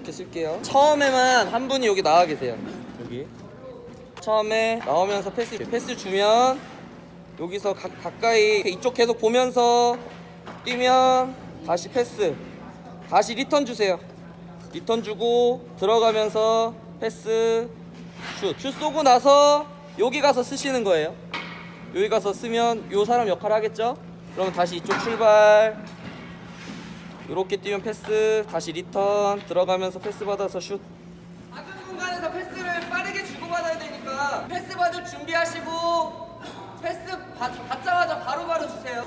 이렇게 쓸게요. 처음에만 한 분이 여기 나와 계세요. 여기. 처음에 나오면서 패스 패스 주면 여기서 가, 가까이 이쪽 계속 보면서 뛰면 다시 패스. 다시 리턴 주세요. 리턴 주고 들어가면서 패스 슛. 슛 쏘고 나서 여기 가서 쓰시는 거예요. 여기 가서 쓰면 요 사람 역할 하겠죠? 그러면 다시 이쪽 출발. 이렇게 뛰면 패스, 다시 리턴 들어가면서 패스 받아서 슛. 작은 공간에서 패스를 빠르게 주고받아야 되니까 패스 받을 준비하시고 패스 받, 받자마자 바로바로 주세요.